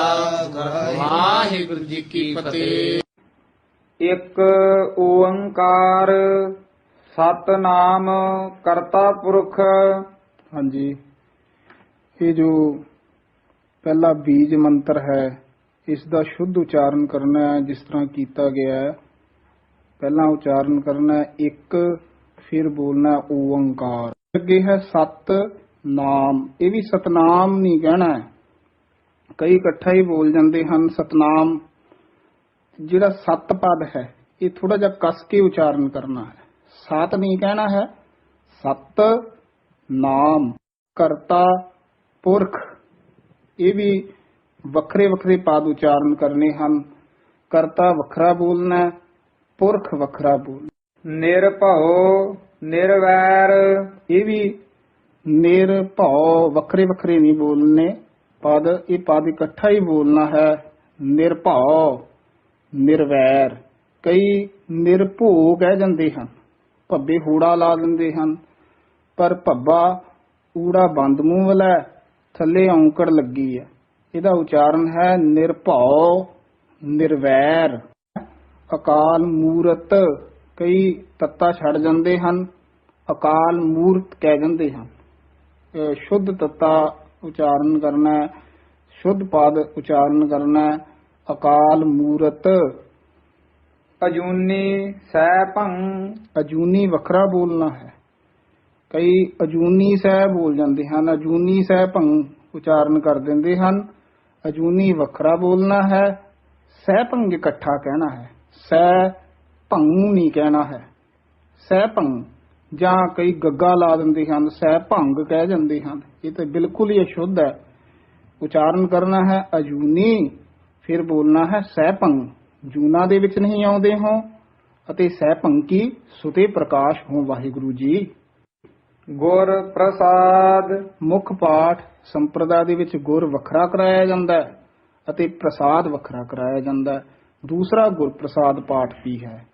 ਵਾਹਿਗੁਰੂ ਜੀ ਕੀ ਫਤਿਹ। ਇੱਕ ਓੰਕਾਰ ਸਤਨਾਮ ਕਰਤਾ ਪੁਰਖ। ਹਾਂਜੀ। ਇਹ ਜੋ ਪਹਿਲਾ ਬੀਜ ਮੰਤਰ ਹੈ ਇਸ ਦਾ ਸ਼ੁੱਧ ਉਚਾਰਨ ਕਰਨਾ ਹੈ ਜਿਸ ਤਰ੍ਹਾਂ ਕੀਤਾ ਗਿਆ ਹੈ। ਪਹਿਲਾਂ ਉਚਾਰਨ ਕਰਨਾ ਹੈ ਇੱਕ ਫਿਰ ਬੋਲਣਾ ਓੰਕਾਰ। ਅੱਗੇ ਹੈ ਸਤ ਨਾਮ ਇਹ ਵੀ ਸਤਨਾਮ ਨਹੀਂ ਕਹਿਣਾ ਹੈ। ਕਈ ਇਕੱਠਾ ਹੀ ਬੋਲ ਜਾਂਦੇ ਹਨ, ਸਤਨਾਮ। ਜਿਹੜਾ ਸਤ ਪਦ ਹੈ, ਇਹ ਥੋੜਾ ਜਿਹਾ ਕਸ ਕੇ ਉਚਾਰਨ ਕਰਨਾ ਹੈ। ਸਤ ਨਹੀਂ ਕਹਿਣਾ ਹੈ, ਸਤ ਨਾਮ, ਕਰਤਾ, ਪੁਰਖ। ਇਹ ਵੀ ਵੱਖਰੇ ਵੱਖਰੇ ਪਦ ਉਚਾਰਨ ਕਰਨੇ ਹਨ। ਕਰਤਾ ਵੱਖਰਾ ਬੋਲਣਾ ਪੁਰਖ ਵੱਖਰਾ ਬੋਲਣਾ ਨਿਰਭਉ, ਨਿਰਵੈਰ, ਇਹ ਵੀ ਨਿਰਭਉ ਵੱਖਰੇ ਵੱਖਰੇ ਨਹੀਂ ਬੋਲਨੇ। ਪਦ, ਇਹ ਪਦ ਇਕੱਠਾ ਹੀ ਬੋਲਣਾ ਹੈ, ਨਿਰਭਉ, ਨਿਰਵੈਰ। ਕਈ ਨਿਰਭਉ ਕਹਿ ਜਾਂਦੇ ਹਨ, ਭੱਬੇ ਹੂੜਾ ਲਾ ਦਿੰਦੇ ਹਨ, ਪਰ ਭੱਬਾ ਊੜਾ ਬੰਦ ਮੂੰਹ ਵਾਲਾ ਥੱਲੇ ਔਂਕੜ ਲੱਗੀ ਹੈ। ਇਹਦਾ ਉਚਾਰਨ ਹੈ, ਨਿਰਭਉ, ਨਿਰਵੈਰ। ਅਕਾਲ ਮੂਰਤ, ਕਈ ਤੱਤਾ ਛੱਡ ਜਾਂਦੇ ਹਨ, ਅਕਾਲ ਮੂਰਤ ਕਹਿ ਜਾਂਦੇ ਹਨ। ਸ਼ੁੱਧ ਤੱਤਾ ਉਚਾਰਨ ਕਰਨਾ ਹੈ ਸ਼ੁੱਧ ਪਦ ਉਚਾਰਨ ਕਰਨਾ ਹੈ ਅਕਾਲ ਮੂਰਤ। ਅਜੂਨੀ ਸੈਭੰ ਅਜੂਨੀ ਵੱਖਰਾ ਬੋਲਣਾ ਹੈ। ਕਈ ਅਜੂਨੀ ਸਹਿ ਬੋਲ ਜਾਂਦੇ ਹਨ ਅਜੂਨੀ ਸਹਿ ਭੰਗ ਉਚਾਰਨ ਕਰ ਦਿੰਦੇ ਹਨ। ਅਜੂਨੀ ਵੱਖਰਾ ਬੋਲਣਾ ਹੈ ਸਹਿ ਭੰਗ ਇਕੱਠਾ ਕਹਿਣਾ ਹੈ। ਸਹਿ ਭੰਗ ਨਹੀਂ ਕਹਿਣਾ ਹੈ। ਸਹਿ ਭੰਗ ਜਾਂ ਕਈ ਗੱਗਾ ਲਾ ਦਿੰਦੇ ਹਨ, ਸਹਿ ਭੰਗ ਕਹਿ ਜਾਂਦੇ ਹਨ। ਇਹ ਤਾਂ ਬਿਲਕੁਲ ਹੀ ਅਸ਼ੁੱਧ ਹੈ। ਉਚਾਰਨ ਕਰਨਾ ਹੈ ਅਜੂਨੀ, ਫਿਰ ਬੋਲਣਾ ਹੈ ਸਹਿ ਭੰਗ। ਜੂਨਾ ਦੇ ਵਿੱਚ ਨਹੀਂ ਆਉਂਦੇ ਹੋ ਅਤੇ ਸਹਿ ਭੰਗੀ ਸੁਤੇ ਪ੍ਰਕਾਸ਼ ਹੋ, ਵਾਹਿਗੁਰੂ ਜੀ। ਗੁਰ ਪ੍ਰਸਾਦ। ਮੁੱਖ ਪਾਠ ਸੰਪਰਦਾ ਦੇ ਵਿੱਚ ਗੁਰ ਵੱਖਰਾ ਕਰਾਇਆ ਜਾਂਦਾ ਹੈ ਅਤੇ ਪ੍ਰਸਾਦ ਵੱਖਰਾ ਕਰਾਇਆ ਜਾਂਦਾ ਹੈ। ਦੂਸਰਾ ਗੁਰ ਪ੍ਰਸਾਦ ਪਾਠ ਵੀ ਹੈ।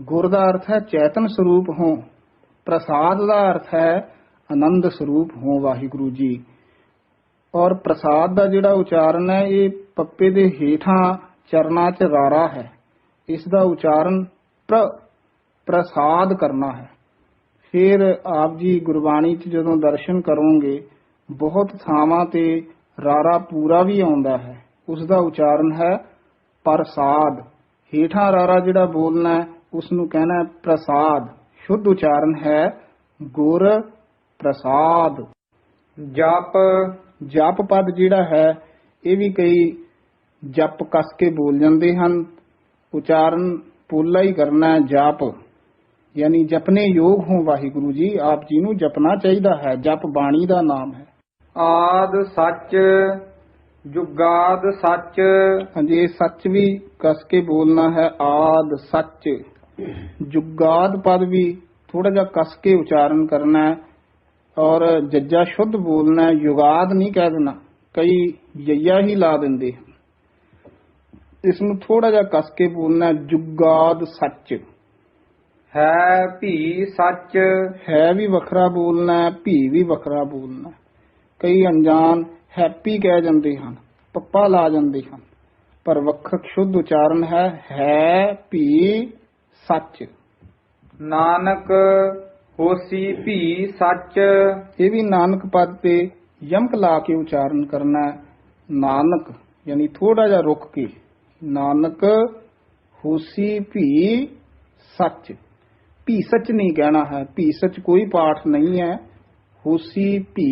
ਗੁਰ ਦਾ ਅਰਥ ਹੈ ਚੇਤਨ ਸਰੂਪ ਹੋ। ਪ੍ਰਸਾਦ ਦਾ ਅਰਥ ਹੈ ਆਨੰਦ ਸਰੂਪ ਹੋ ਵਾਹਿਗੁਰੂ ਜੀ। ਔਰ ਪ੍ਰਸਾਦ ਦਾ ਜਿਹੜਾ ਉਚਾਰਨ ਹੈ, ਇਹ ਪੱਪੇ ਦੇ ਹੇਠਾਂ ਚਰਨਾ 'ਚ ਰਾਰਾ ਹੈ। ਇਸ ਦਾ ਉਚਾਰਨ ਪ੍ਰ, ਪ੍ਰਸਾਦ ਕਰਨਾ ਹੈ। ਫਿਰ ਆਪ ਜੀ ਗੁਰਬਾਣੀ 'ਚ ਜਦੋਂ ਦਰਸ਼ਨ ਕਰੋਗੇ, ਬਹੁਤ ਥਾਵਾਂ ਤੇ ਰਾਰਾ ਪੂਰਾ ਵੀ ਆਉਂਦਾ ਹੈ। ਉਸ ਦਾ ਉਚਾਰਨ ਹੈ ਪ੍ਰਸਾਦ। ਹੇਠਾਂ ਰਾਰਾ ਜਿਹੜਾ ਬੋਲਣਾ ਹੈ ਉਸ ਨੂੰ ਕਹਿਣਾ ਹੈ ਪ੍ਰਸਾਦ। ਸ਼ੁੱਧ ਉਚਾਰਨ ਹੈ ਗੁਰ ਪ੍ਰਸਾਦ। ਜਪ। ਜਪ ਪਦ ਜਿਹੜਾ ਹੈ ਇਹ ਵੀ ਕਈ ਜਪ ਕਸ ਕੇ ਬੋਲ ਜਾਂਦੇ ਹਨ। ਉਚਾਰਨ ਪੋਲਾ ਹੀ ਕਰਨਾ ਹੈ ਜਪ। ਯਾਨੀ ਜਪਨੇ ਯੋਗ ਹੋ ਵਾਹਿਗੁਰੂ ਜੀ ਆਪ ਜੀ ਨੂੰ ਜਪਣਾ ਚਾਹੀਦਾ ਹੈ। ਜਪ ਬਾਣੀ ਦਾ ਨਾਮ ਹੈ। ਆਦ ਸੱਚ ਜੁਗਾਦ ਸੱਚ। ਹਾਂਜੀ ਸੱਚ ਵੀ ਕਸ ਕੇ ਬੋਲਣਾ ਹੈ ਆਦ ਸੱਚ। ਜੁਗਾਦ ਪਦ ਵੀ ਥੋੜਾ ਜਿਹਾ ਕਸ ਕੇ ਉਚਾਰਨ ਕਰਨਾ ਹੈ ਔਰ ਜੱਜਾ ਸ਼ੁੱਧ ਬੋਲਣਾ ਹੈ ਯੁਗਾਦ ਨਹੀਂ ਕਹਿ ਦੇਣਾ ਕਈ ਯਈਆ ਹੀ ਲਾ ਦਿੰਦੇ ਇਸ ਨੂੰ ਥੋੜਾ ਜਿਹਾ ਕਸ ਕੇ ਬੋਲਣਾ ਜੁਗਾਦ ਸੱਚ। ਹੈ ਭੀ ਸੱਚ। ਹੈ ਵੀ ਵੱਖਰਾ ਬੋਲਣਾ ਭੀ ਵੀ ਵੱਖਰਾ ਬੋਲਣਾ। ਕਈ ਅਣਜਾਣ ਹੈਪੀ ਕਹਿ ਜਾਂਦੇ ਹਨ ਪੱਪਾ ਲਾ ਜਾਂਦੇ ਹਨ ਪਰ ਵੱਖਰ ਸ਼ੁੱਧ ਉਚਾਰਨ ਹੈ ਹੈ ਭੀ ਸੱਚ ਨਾਨਕ ਹੋਸੀ ਭੀ ਸੱਚ ਇਹ ਵੀ ਨਾਨਕ ਪਦ ਤੇ ਯਮਕ ਲਾ ਕੇ ਉਚਾਰਨ ਕਰਨਾ ਹੈ ਨਾਨਕ ਯਾਨੀ ਥੋੜਾ ਜਿਹਾ ਰੁਕ ਕੇ ਨਾਨਕ ਹੋਸੀ ਭੀ ਸੱਚ ਭੀ ਸੱਚ ਨਹੀਂ ਕਹਿਣਾ ਹੈ ਭੀ ਸੱਚ ਕੋਈ ਪਾਠ ਨਹੀਂ ਹੈ ਹੋਸੀ ਭੀ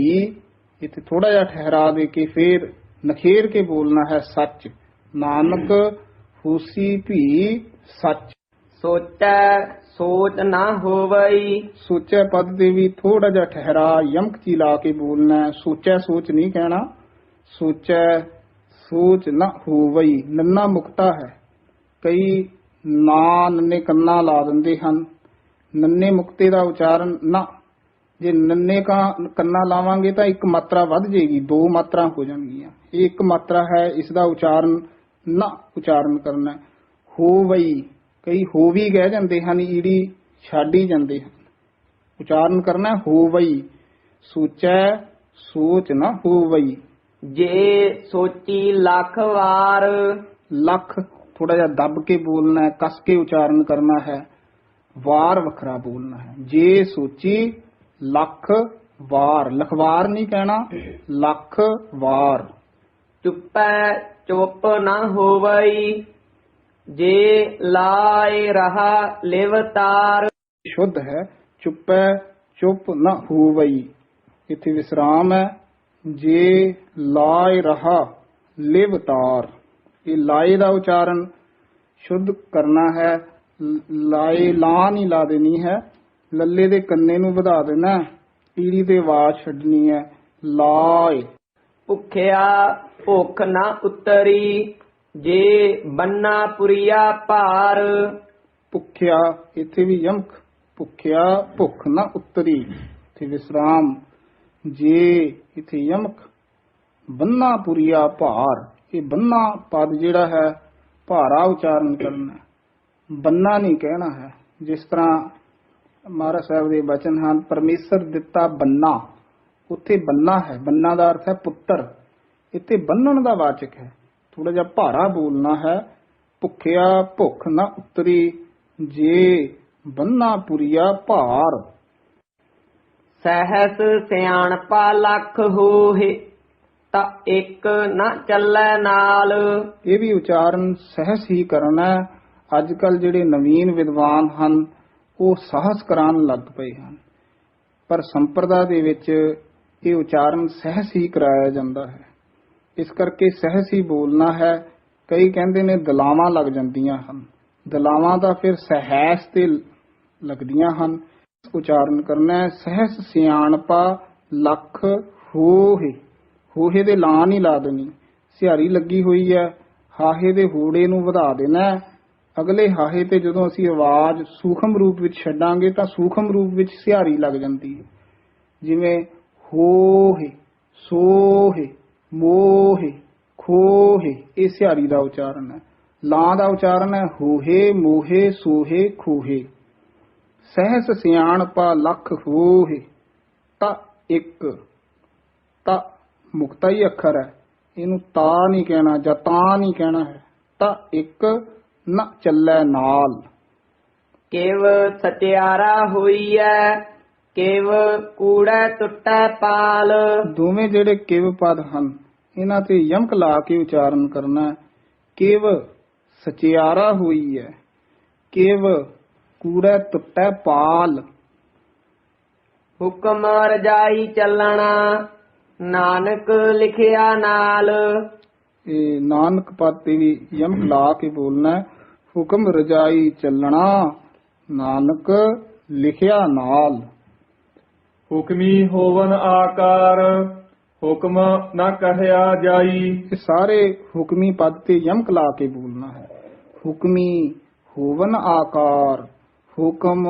ਇੱਥੇ ਥੋੜਾ ਜਿਹਾ ਠਹਿਰਾ ਦੇ ਕੇ ਫੇਰ ਨਖੇਰ ਕੇ ਬੋਲਣਾ ਹੈ ਸੱਚ ਨਾਨਕ ਹੋਸੀ ਭੀ ਸੱਚ ਸੋਚੈ, ਸੋਚ ਨਾ ਹੋਵਈ। ਸੋਚਿਆ ਪਦ ਦੇ ਵੀ ਥੋੜਾ ਜਿਹਾ ਠਹਿਰਾ, ਯਮਕ ਚੀ ਲਾ ਕੇ ਬੋਲਣਾ ਹੈ। ਸੋਚਿਆ ਸੋਚ ਨਹੀਂ ਕਹਿਣਾ। ਸੋਚੈ, ਸੋਚ ਨਾ ਹੋਵਈ। ਨੰਨਾ ਮੁਕਤਾ ਹੈ। ਕਈ ਨਾ ਨੰਨੇ ਕੰਨਾ ਲਾ ਦਿੰਦੇ ਹਨ। ਨੰਨੇ ਮੁਕਤੇ ਦਾ ਉਚਾਰਨ ਨਾ। ਜੇ ਨੰਨੇ ਕਾ ਕੰਨਾ ਲਾਵਾਂਗੇ ਤਾਂ ਇੱਕ ਮਾਤਰਾ ਵੱਧ ਜਾਏਗੀ, ਦੋ ਮਾਤਰਾ ਹੋ ਜਾਣਗੀਆਂ। ਇਹ ਇੱਕ ਮਾਤਰਾ ਹੈ, ਇਸ ਦਾ ਉਚਾਰਨ ਨਾ ਉਚਾਰਨ ਕਰਨਾ ਹੈ। ਹੋਵਈ। ਕਈ ਹੋ ਵੀ ਕਹਿ ਜਾਂਦੇ ਹਨ ਈੜੀ ਛੱਡ ਹੀ ਜਾਂਦੇ ਹਨ। ਉਚਾਰਨ ਕਰਨਾ ਹੈ ਹੋਵਈ ਸੋਚੈ ਸੋਚ ਨਾ ਹੋਵਈ ਜੇ ਸੋਚੀ ਲੱਖ ਵਾਰ। ਲੱਖ ਥੋੜਾ ਜਿਹਾ ਦੱਬ ਕੇ ਬੋਲਣਾ ਹੈ ਕਸ ਕੇ ਉਚਾਰਨ ਕਰਨਾ ਹੈ ਵਾਰ ਵੱਖਰਾ ਬੋਲਣਾ ਹੈ। ਜੇ ਸੋਚੀ ਲੱਖ ਵਾਰ ਲਖਵਾਰ ਨਹੀਂ ਕਹਿਣਾ ਲੱਖ ਵਾਰ। ਚੁੱਪੈ ਚੁੱਪ ਨਾ ਹੋਵਈ ਜੇ ਲਾਏ ਰਹਾ ਲਿਵਤਾਰ। ਸ਼ੁੱਧ ਹੈ ਚੁੱਪੈ ਚੁੱਪ ਨਾ ਹੋਵਈ। ਇੱਥੇ ਵਿਸਰਾਮ ਹੈ ਜੇ ਲਾਇ ਰਹਾ ਲਿਵ ਤਾਰ ਇਹ ਲਾਏ ਦਾ ਉਚਾਰਨ ਸ਼ੁੱਧ ਕਰਨਾ ਹੈ ਲ- ਲਾਏ ਲਾ ਨਹੀਂ ਲਾ ਦੇਣੀ ਹੈ ਲੱਲੇ ਦੇ ਕੰਨੇ ਨੂੰ ਵਧਾ ਦੇਣਾ। ਈੜੀ ਤੇ ਆਵਾਜ਼ ਛੱਡਣੀ ਹੈ ਲਾਏ ਭੁਖਿਆ ਭੁੱਖ ਨਾ ਉਤਰੀ। ਜੇ ਬੰਨਾ ਪੁਰੀਆ ਭਾਰ। ਭੁੱਖਿਆ, ਇੱਥੇ ਵੀ ਯਮਕ। ਭੁੱਖਿਆ, ਭੁੱਖ ਨਾ ਉਤਰੀ। ਇੱਥੇ ਵਿਸਰਾਮ। ਜੇ ਇੱਥੇ ਯਮਕ, ਬੰਨਾ ਪੁਰੀਆ ਭਾਰ। ਇਹ ਬੰਨਾ ਪਦ ਜਿਹੜਾ ਹੈ, ਭਾਰਾ ਉਚਾਰਨ ਕਰਨਾ ਬੰਨਾ ਨਹੀਂ ਕਹਿਣਾ ਹੈ। ਜਿਸ ਤਰ੍ਹਾਂ ਮਹਾਰਾਜ ਸਾਹਿਬ ਦੇ ਬਚਨ ਹਨ, ਪਰਮੇਸ਼ਰ ਦਿੱਤਾ ਬੰਨਾ। ਉੱਥੇ ਬੰਨਾ ਹੈ। ਬੰਨਾ ਦਾ ਅਰਥ ਹੈ ਪੁੱਤਰ। ਇੱਥੇ ਬੰਨਣ ਦਾ ਵਾਚਕ ਹੈ। ਥੋੜਾ ਜਿਹਾ ਭਾਰਾ ਬੋਲਣਾ ਹੈ। ਭੁੱਖਿਆ ਭੁੱਖ ਨਾ ਉਤਰੀ ਜੇ ਬੰਨਾ ਪੁਰੀਆ ਭਾਰ। ਸਹਸ ਸਿਆਣਪਾ ਲੱਖ ਹੋਏ ਤਾਂ ਇੱਕ ਨਾ ਚੱਲੈ ਨਾਲ। ਇਹ ਵੀ ਉਚਾਰਨ ਸਹਿਸ ਹੀ ਕਰਨਾ ਅੱਜ ਕੱਲ ਜਿਹੜੇ ਨਵੀਨ ਵਿਦਵਾਨ ਹਨ ਉਹ ਸਾਹਸ ਕਰਾਉਣ ਲੱਗ ਪਏ ਹਨ। ਪਰ ਸੰਪਰਦਾ ਦੇ ਵਿੱਚ ਇਹ ਉਚਾਰਨ ਸਹਿਸ ਹੀ ਕਰਾਇਆ ਜਾਂਦਾ ਹੈ। ਇਸ ਕਰਕੇ ਸਹਿਸ ਹੀ ਬੋਲਣਾ ਹੈ। ਕਈ ਕਹਿੰਦੇ ਨੇ ਦਲਾਵਾਂ ਲੱਗ ਜਾਂਦੀਆਂ ਹਨ। ਦਲਾਵਾਂ ਦਾ ਫਿਰ ਸਹਿਸ ਤੇ ਲੱਗਦੀਆਂ ਹਨ। ਉਚਾਰਨ ਕਰਨਾ ਹੈ, ਸਹਿਸ ਸਿਆਣਪਾ ਲੱਖ ਹੋਏ ਹੋਹੇ ਦੇ ਲਾਂ ਨਹੀਂ ਲਾ ਦੇਣੀ। ਸਿਹਾਰੀ ਲੱਗੀ ਹੋਈ ਹੈ, ਹਾਹੇ ਦੇ ਹੂੜੇ ਨੂੰ ਵਧਾ ਦੇਣਾ ਅਗਲੇ ਹਾਹੇ ਤੇ ਜਦੋਂ ਅਸੀਂ ਆਵਾਜ਼ ਸੂਖਮ ਰੂਪ ਵਿੱਚ ਛੱਡਾਂਗੇ ਤਾਂ ਸੂਖਮ ਰੂਪ ਵਿੱਚ ਸਿਹਾਰੀ ਲੱਗ ਜਾਂਦੀ ਹੈ। ਜਿਵੇਂ ਹੋਹੇ, ਸੋਹੇ। ਮੋਹੇ, ਖੋਹੇ, ਇਹ ਸਿਹਾਰੀ ਦਾ ਉਚਾਰਨ ਹੈ। ਲਾਂ ਦਾ ਉਚਾਰਨ ਹੈ, ਹੋਹੇ, ਮੋਹੇ, ਸੋਹੇ, ਖੋਹੇ। ਸਹਿਸ, ਸਿਆਣਪਾ, ਲੱਖ, ਹੋਹੇ। ਤਾਂ, ਇੱਕ। ਤਾਂ, ਮੁਕਤਾ ਹੀ ਅੱਖਰ ਹੈ। ਇਹਨੂੰ ਤਾ ਨਹੀਂ ਕਹਿਣਾ, ਜਾਂ ਤਾਂ ਨਹੀਂ ਕਹਿਣਾ ਹੈ। ਤਾ, ਇੱਕ, ਨਾ ਚੱਲੇ ਨਾਲ। ਕਿਵ ਸਚਿਆਰਾ ਹੋਈਐ ਕਿਵ ਕੂੜੈ ਟੁੱਟੈ ਪਾਲ। ਦੋਵੇਂ ਜਿਹੜੇ ਕਿਵ ਪਦ ਹਨ ਇਹਨਾਂ ਤੇ ਯਮਕ ਲਾ ਕੇ ਉਚਾਰਨ ਕਰਨਾ ਕਿਵ ਸਚਿਆਰਾ ਹੋਈ ਹੈ ਕਿਵ ਕੂੜਾ ਟੁੱਟੈ ਪਾਲ। ਹੁਕਮ ਰਜਾਈ ਚੱਲਣਾ ਨਾਨਕ ਲਿਖਿਆ ਨਾਲ। ਇਹ ਨਾਨਕ ਪਦ ਤੇ ਵੀ ਯਮਕ ਲਾ ਕੇ ਬੋਲਣਾ ਹੁਕਮ ਰਜਾਈ ਚੱਲਣਾ ਨਾਨਕ ਲਿਖਿਆ ਨਾਲ। ਹੁਕਮੀ ਹੋਵਨ ਆਕਾਰ, ਹੁਕਮ ਨਾ ਕਹਿਆ ਜਾਈ। ਇਹ ਸਾਰੇ ਹੁਕਮੀ ਪਦ ਤੇ ਯਮਕ ਲਾ ਕੇ ਬੋਲਣਾ ਹੈ। ਹੁਕਮੀ ਹੋਵਨ ਆਕਾਰ, ਹੁਕਮ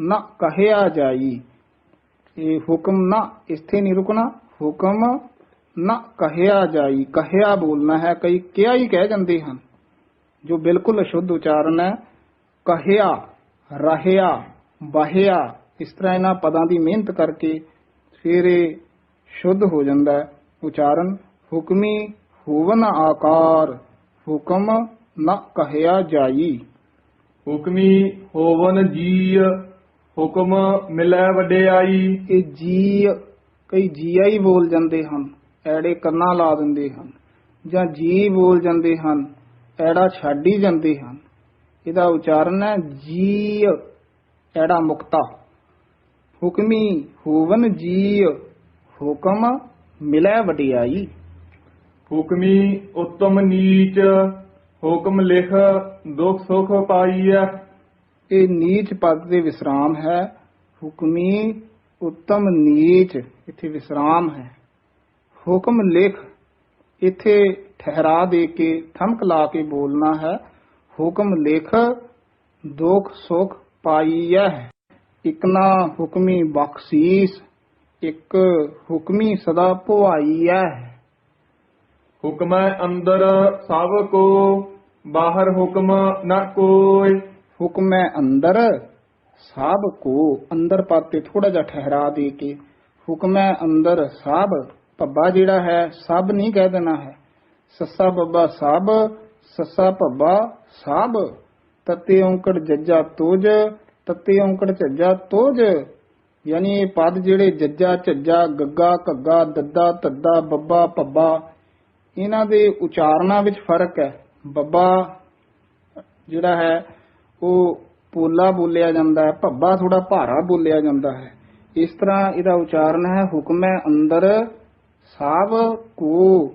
ਨਾ ਕਹਿਆ ਜਾਈ। ਇਹ ਹੁਕਮ ਨਾ ਇੱਥੇ ਨਹੀਂ ਰੁਕਣਾ। ਹੁਕਮ ਨਾ ਕਹਿਆ ਜਾਈ। ਕਹਿਆ ਬੋਲਣਾ ਹੈ, ਕਈ ਕਿਹਾ ਹੀ ਕਹਿ ਜਾਂਦੇ ਹਨ। ਜੋ ਬਿਲਕੁਲ ਅਸ਼ੁੱਧ ਉਚਾਰਨ ਹੈ, ਕਹਿਆ, ਰਹਿਆ ਬਹਿਆ ਇਸ ਤਰ੍ਹਾਂ ਇਹਨਾਂ ਪਦਾਂ ਦੀ ਮਿਹਨਤ ਕਰਕੇ ਫਿਰ ਇਹ ਸ਼ੁੱਧ ਹੋ ਜਾਂਦਾ ਹੈ। ਉਚਾਰਨ ਹੁਕਮੀ ਹੋਵਨ ਆਕਾਰ ਹੁਕਮ ਨਾ ਕਹਿਆ ਜਾਈ। ਹੁਕਮੀ ਹੋਵਨ ਜੀ ਹੁਕਮ ਮਿਲੈ ਵਡਿਆਈ। ਇਹ ਜੀ ਕਈ ਜੀਆਈ ਬੋਲ ਜਾਂਦੇ ਹਨ ਐੜੇ ਕੰਨਾਂ ਲਾ ਦਿੰਦੇ ਹਨ। ਜਾਂ ਜੀ ਬੋਲ ਜਾਂਦੇ ਹਨ ਐੜਾ ਛੱਡ ਹੀ ਜਾਂਦੇ ਹਨ। ਇਹਦਾ ਉਚਾਰਨ ਹੈ ਜੀ ਐੜਾ ਮੁਕਤਾ। ਹੁਕਮੀ ਹੋਵਨ ਜੀ ਹੁਕਮ ਮਿਲੈ ਵਡਿਆਈ। ਹੁਕਮੀ ਉਤਮ ਨੀਚ ਹੁਕਮ ਲਿਖ ਦੁਖ ਸੁਖ ਪਾਈਐ। ਇਹ ਨੀਚ ਪਦ ਦੇ ਵਿਸਰਾਮ ਹੈ। ਹੁਕਮੀ ਉੱਤਮ ਨੀਚ ਇੱਥੇ ਵਿਸਰਾਮ ਹੈ। ਹੁਕਮ ਲਿਖ ਇੱਥੇ ਠਹਿਰਾ ਦੇ ਕੇ ਠਮਕ ਲਾ ਕੇ ਬੋਲਣਾ ਹੈ। ਹੁਕਮ ਲਿਖ ਦੁਖ ਸੁਖ ਪਾਈਐ। ਇਕ ਨਾ ਹੁਕਮੀ ਬਖਸ਼ੀਸ ਇੱਕ ਹੁਕਮੀ ਸਦਾ ਭੁਆਈਐ ਹੁਕਮੈ ਅੰਦਰ ਸਭ ਕੋ ਬਾਹਰ ਹੁਕਮ ਨਾ ਕੋਈ। ਹੁਕਮੈ ਅੰਦਰ ਸਭ ਕੋ ਅੰਦਰ ਪਦ ਤੇ ਥੋੜਾ ਜਿਹਾ ਠਹਿਰਾ ਦੇ ਕੇ। ਹੁਕਮੈ ਅੰਦਰ ਸਭ ਭੱਬਾ ਜਿਹੜਾ ਹੈ ਸਭ ਨਹੀਂ ਕਹਿ ਦੇਣਾ ਹੈ। ਸੱਸਾ ਬੱਬਾ ਸਭ ਸੱਸਾ ਭੱਬਾ ਸਭ। ਤਤੇ ਔਂਕੜ ਜੱਜਾ ਤੋਜ ਤਤੇ ਔਂਕੜ ਝੱਜਾ ਤੋਜ, ਯਾਨੀ ਇਹ ਪਦ ਜਿਹੜੇ ਜੱਜਾ, ਝੱਜਾ, ਗੱਗਾ, ਘੱਗਾ, ਦੱਦਾ, ਤੱਦਾ, ਬੱਬਾ, ਭੱਬਾ, ਇਹਨਾਂ ਦੇ ਉਚਾਰਨਾਂ ਵਿੱਚ ਫ਼ਰਕ ਹੈ। ਬੱਬਾ ਜਿਹੜਾ ਹੈ, ਉਹ ਪੋਲਾ ਬੋਲਿਆ ਜਾਂਦਾ ਹੈ, ਭੱਬਾ ਥੋੜਾ ਭਾਰਾ ਬੋਲਿਆ ਜਾਂਦਾ ਹੈ। ਇਸ ਤਰ੍ਹਾਂ ਇਹਦਾ ਉਚਾਰਨ ਹੈ, ਹੁਕਮੈ ਅੰਦਰ ਸਭ ਕੋ,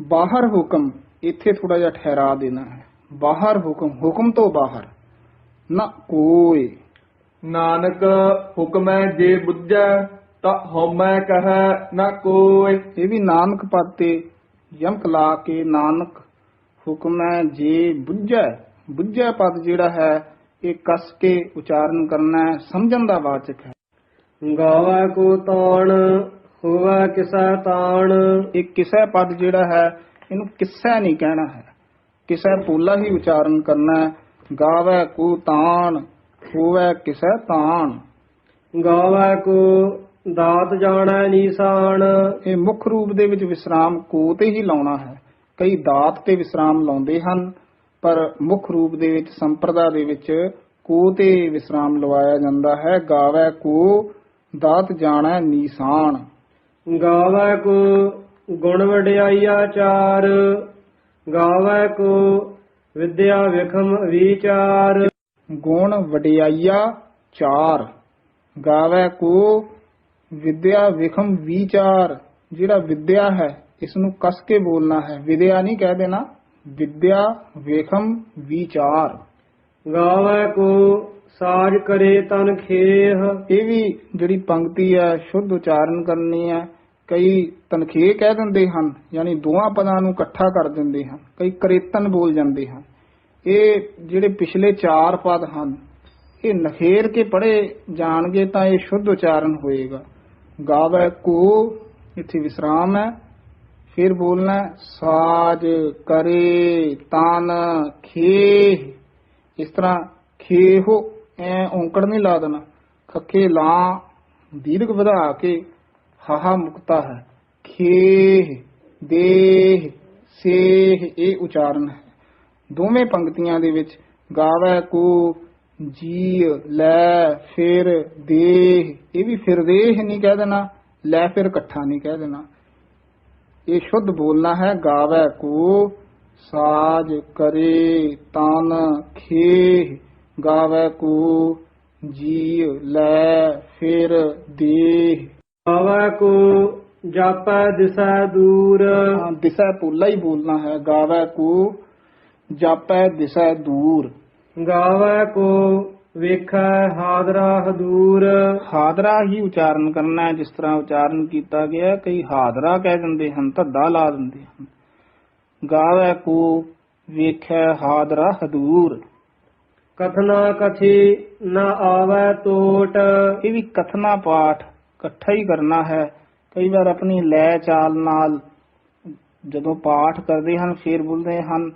ਬਾਹਰ ਹੁਕਮ, ਇੱਥੇ ਥੋੜਾ ਜਿਹਾ ਠਹਿਰਾ ਦੇਣਾ ਹੈ। ਬਾਹਰ ਹੁਕਮ ਹੁਕਮ ਤੋਂ ਬਾਹਰ। ਨਾ ਕੋਈ। ਨਾਨਕ ਹੁਕਮੈ ਜੇ ਬੁੱਝੈ ਤਾ ਹਉਮੈ ਕਹੈ ਨਾ ਕੋਈ। ਇਹ ਵੀ ਨਾਨਕ ਪਦ ਤੇ ਯਮਕ ਲਾ ਕੇ ਨਾਨਕ ਹੁਕਮੈ ਜੇ ਬੁੱਝੈ। ਬੁੱਝੈ ਪਦ ਜਿਹੜਾ ਹੈ ਇਹ ਕਸ ਕੇ ਉਚਾਰਨ ਕਰਨਾ ਸਮਝਣ ਦਾ ਵਾਚਕ ਹੈ। ਗਾਵਾ ਕੋ ਤਾਣ ਹੋਵਾ ਕਿਸਾ ਤਾਣ। ਇਹ ਕਿਸੈ ਪਦ ਜਿਹੜਾ ਹੈ ਇਹਨੂੰ ਕਿਸੈ ਨਹੀਂ ਕਹਿਣਾ ਹੈ। ਕਿਸੈ ਪੂਲਾ ਹੀ ਉਚਾਰਨ ਕਰਨਾ ਹੈ ਗਾਵੈ ਕੋ ਤਾਣ ਹੋਵੈ ਕਿਸੈ ਤਾਣ ਗਾਵਾ ਕੋ ਦਾਤ ਜਾਣੈ ਨੀਸਾਨ। ਇਹ ਮੁੱਖ ਰੂਪ ਦੇ ਵਿੱਚ ਵਿਸਰਾਮ ਕੋ ਤੇ ਹੀ ਲਾਉਣਾ ਹੈ। ਕਈ ਦਾਤ ਤੇ ਵਿਸਰਾਮ ਲਾਉਂਦੇ ਹਨ ਪਰ ਮੁੱਖ ਰੂਪ ਦੇ ਵਿੱਚ ਸੰਪਰਦਾ ਦੇ ਵਿੱਚ ਕੋ ਤੇ ਵਿਸਰਾਮ ਲਵਾਇਆ ਜਾਂਦਾ ਹੈ। ਗਾਵੈ ਕੋ ਦਾਤ ਜਾਣੈ ਨੀਸਾਨ। ਗਾਵਾ ਕੋ ਗੁਣ ਵਡਿਆਈਆ ਚਾਰ ਗਾਵਾ ਕੋ ਵਿਦਿਆ ਵਿਖਮ ਵਿਚਾਰ ਗੁਣ ਵਡਿਆਈਆ ਚਾਰ ਗਾਵੈ ਕੋ ਵਿਦਿਆ ਵਿਖਮ ਵਿਚਾਰ ਜਿਹੜਾ ਵਿਦਿਆ ਹੈ ਇਸ ਨੂੰ ਕਸ ਕੇ ਬੋਲਣਾ ਹੈ ਵਿਦਿਆ ਨਹੀਂ ਕਹਿ ਦੇਣਾ ਵਿਦਿਆ ਵਿਖਮ ਵਿਚਾਰ ਗਾਵਾ ਕੋ ਸਾਜ ਕਰੇ ਤਨ ਖੇਹ ਇਹ ਵੀ ਜਿਹੜੀ ਪੰਕਤੀ ਹੈ ਸ਼ੁੱਧ ਉਚਾਰਨ ਕਰਨੀ ਹੈ ਕਈ ਤਨਖੇਹ ਕਹਿ ਦਿੰਦੇ ਹਨ, ਯਾਨੀ ਦੋਹਾਂ ਪਦਾਂ ਨੂੰ ਇਕੱਠਾ ਕਰ ਦਿੰਦੇ ਹਨ, ਕਈ ਕਰੇਤਨ ਬੋਲ ਜਾਂਦੇ ਹਨ। ਇਹ ਜਿਹੜੇ ਪਿਛਲੇ ਚਾਰ ਪਦ ਹਨ, ਇਹ ਨਖੇਰ ਕੇ ਪੜੇ ਜਾਣਗੇ ਤਾਂ ਇਹ ਸ਼ੁੱਧ ਉਚਾਰਨ ਹੋਏਗਾ। ਗਾਵੈ ਕੋ, ਇੱਥੇ ਵਿਸਰਾਮ ਹੈ, ਫਿਰ ਬੋਲਣਾ ਸਾਜ ਕਰੇ ਤਨ ਖੇਹ। ਇਸ ਤਰ੍ਹਾਂ ਖੇਹੋ ਐ ਔਂਕੜ ਨਹੀਂ ਲਾ ਦੇਣਾ। ਖੱਖੇ ਲਾਂ, ਦੀਰਘ ਵਧਾ ਕੇ ਹਾਹਾ ਮੁਕਤਾ ਹੈ। ਖੇਹ, ਦੇਹ, ਸੇਹ, ਇਹ ਉਚਾਰਨ ਹੈ। ਦੋਵੇਂ ਪੰਕਤੀਆਂ ਦੇ ਵਿੱਚ ਗਾਵੈ ਕੋ ਜੀ ਲੈ, ਫਿਰ, ਦੇਹ, ਇਹ ਵੀ ਫਿਰ ਦੇਹ ਨਹੀਂ ਕਹਿ ਦੇਣਾ, ਲੈ, ਫਿਰ ਇਕੱਠਾ ਨਹੀਂ ਕਹਿ ਦੇਣਾ। ਇਹ ਸ਼ੁੱਧ ਬੋਲਣਾ ਹੈ ਗਾਵੈ ਕੋ ਸਾਜ, ਕਰੇ, ਤਨ, ਖੇਹ ਗਾਵੈ ਕੋ ਜੀ ਲੈ, ਫਿਰ, ਦੇਹ ਗਾਵਾ ਕੋ ਜਾਪੈ ਦਿਸੈ ਦੂਰ ਹਾਂ, ਦਿਸੈ ਪੋਲਾ ਹੀ ਬੋਲਣਾ ਹੈ ਗਾਵੈ ਕੋ ਜਾਪੈ ਦਿਸੈ ਦੂਰ ਗਾਵਾ ਕੋ ਵੇਖੈ ਹਾਦਰਾ ਹਦੂਰ ਹਾਦਰਾ ਹੀ ਉਚਾਰਨ ਕਰਨਾ ਹੈ ਜਿਸ ਤਰ੍ਹਾਂ ਉਚਾਰਨ ਕੀਤਾ ਗਿਆ ਹੈ। ਕਈ ਹਾਦਰਾ ਕਹਿ ਦਿੰਦੇ ਹਨ ਧੱਦਾ ਲਾ ਦਿੰਦੇ ਹਨ ਗਾਵੈ ਕੋ ਵੇਖੈ ਹਾਦਰਾ ਹਦੂਰ ਕਥਨਾ ਕਥੀ ਨ ਆਵੈ ਟੋਟ ਇਹ ਵੀ ਕਥਨਾ ਪਾਠ ਇਕੱਠਾ ਹੀ ਕਰਨਾ ਹੈ। ਕਈ ਵਾਰ ਆਪਣੀ ਲੈ ਚਾਲ ਨਾਲ ਜਦੋਂ ਪਾਠ ਕਰਦੇ ਹਨ, ਫਿਰ ਬੋਲਦੇ ਹਨ,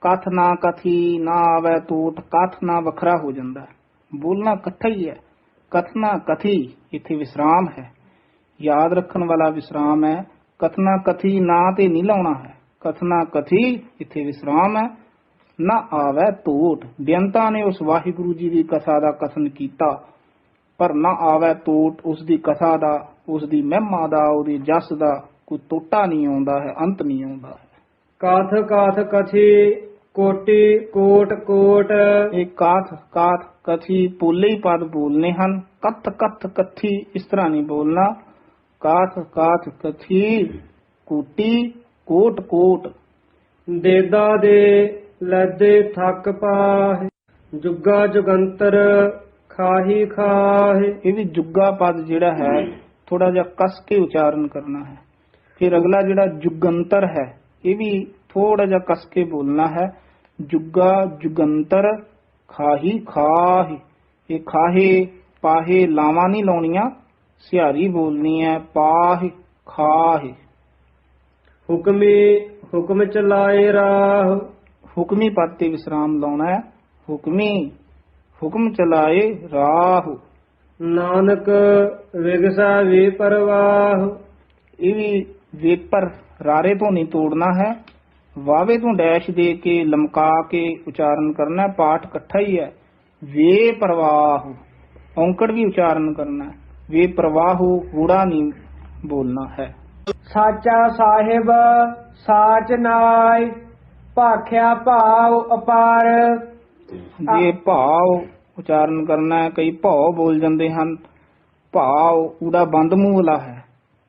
ਕਥ ਨਾ ਕਥੀ, ਨਾ ਆਵੇ ਟੋਟ ਕਥ ਨਾ ਵੱਖਰਾ ਹੋ ਜਾਂਦਾ ਬੋਲਣਾ ਇਕੱਠਾ ਹੀ ਹੈ। ਕਥਨਾ ਕਥੀ, ਇੱਥੇ ਵਿਸਰਾਮ ਹੈ। ਯਾਦ ਰੱਖਣ ਵਾਲਾ ਵਿਸਰਾਮ ਹੈ। ਕਥਨਾ ਕਥੀ, ਨਾ ਤੇ ਨਹੀਂ ਲਾਉਣਾ ਹੈ। ਕਥਨਾ ਕਥੀ, ਇੱਥੇ ਵਿਸਰਾਮ ਹੈ। ਨਾ ਆਵੇ ਟੋਟ ਬੇਅੰਤਾਂ ਨੇ ਉਸ ਵਾਹਿਗੁਰੂ ਜੀ ਦੀ ਕਥਾ ਦਾ ਕਥਨ ਕੀਤਾ। ਪਰ ਨਾ ਆਵੇ ਟੋਟ ਉਸ ਦੀ ਕਥਾ ਦਾ ਉਸ ਦੀ ਮਹਿਮਾ ਦਾ ਉਹਦੀ ਜਸ ਦਾ ਕੋਈ ਟੋਟਾ ਨਹੀਂ ਆਉਂਦਾ ਹੈ ਅੰਤ ਨਹੀਂ ਆਉਂਦਾ ਹੈ। ਕਾਥ ਕਾਥ ਕਥੀ ਕੋਟੀ ਕੋਟ ਕੋਟ। ਇਹ ਕਾਥ ਕਾਥ ਕਥੀ ਪੋਲੇ ਹੀ ਪਦ ਬੋਲਨੇ ਹਨ। ਕਥ ਕਥ ਕਥੀ ਇਸ ਤਰ੍ਹਾਂ ਨਹੀਂ ਬੋਲਣਾ। ਕਾਥ ਕਾਥ ਕਥੀ ਕੋਟੀ ਕੋਟ ਕੋਟ। ਦੇਦਾ ਦੇ ਲੱਦੇ ਥੱਕ ਪਾਹ। ਜੁਗਾ ਜੁਗੰਤਰ ਖਾਹੀ ਖਾਹੇ। ਇਹ ਵੀ ਜੁੱਗਾ ਪਦ ਜਿਹੜਾ ਹੈ ਥੋੜਾ ਜਿਹਾ ਕਸ ਕੇ ਉਚਾਰਨ ਕਰਨਾ ਹੈ। ਫਿਰ ਅਗਲਾ ਜਿਹੜਾ ਜੁਗੰਤਰ ਹੈ ਇਹ ਵੀ ਥੋੜਾ ਜਿਹਾ ਕਸ ਕੇ ਬੋਲਣਾ ਹੈ। ਜੁੱਗਾ ਜੁਗੰਤਰ ਖਾਹੀ ਖਾਹੀ। ਇਹ ਖਾਹੇ ਪਾਹੇ ਲਾਵਾਂ ਨਹੀਂ ਲਾਉਣੀਆਂ ਸਿਹਾਰੀ ਬੋਲਣੀ ਹੈ ਪਾਹ ਖਾਹੇ। ਹੁਕਮੀ ਹੁਕਮ ਚਲਾਏ ਰਾਹ। ਹੁਕਮੀ ਪਦ ਤੇ ਵਿਸਰਾਮ ਲਾਉਣਾ ਹੈ। ਹੁਕਮੀ ਹੁਕਮ ਚਲਾਏ ਰਾਹ। ਨਾਨਕ ਵਿਗਸਾ ਵੀ ਪਰਵਾਹ। ਇਹ ਵੀ ਵੇਪਰ ਰਾਰੇ ਤੋਂ ਨਹੀਂ ਤੋੜਨਾ ਹੈ। ਵਾਵੇ ਤੋਂ ਡੈਸ਼ ਦੇ ਕੇ ਲਮਕਾ ਕੇ ਉਚਾਰਨ ਕਰਨਾ। ਪਾਠ ਇਕੱਠਾ ਹੀ ਹੈ। ਵੇ ਪ੍ਰਵਾਹ। ਔਂਕੜ ਵੀ ਉਚਾਰਨ ਕਰਨਾ। ਵੇ ਪ੍ਰਵਾਹ ਹੂੜਾ ਨਹੀਂ ਬੋਲਣਾ ਹੈ। ਸਾਚਾ ਸਾਹਿਬ ਸਾਚ ਨਾਇ ਭਾਖਿਆ ਭਾਵ ਅਪਾਰ। ਜੇ ਭਾਵ ਉਚਾਰਨ ਕਰਨਾ ਹੈ ਕਈ ਭਾਉ ਬੋਲ ਜਾਂਦੇ ਹਨ। ਭਾਵ ਊੜਾ ਬੰਦ ਮੂੰਹ ਵਾਲਾ ਹੈ।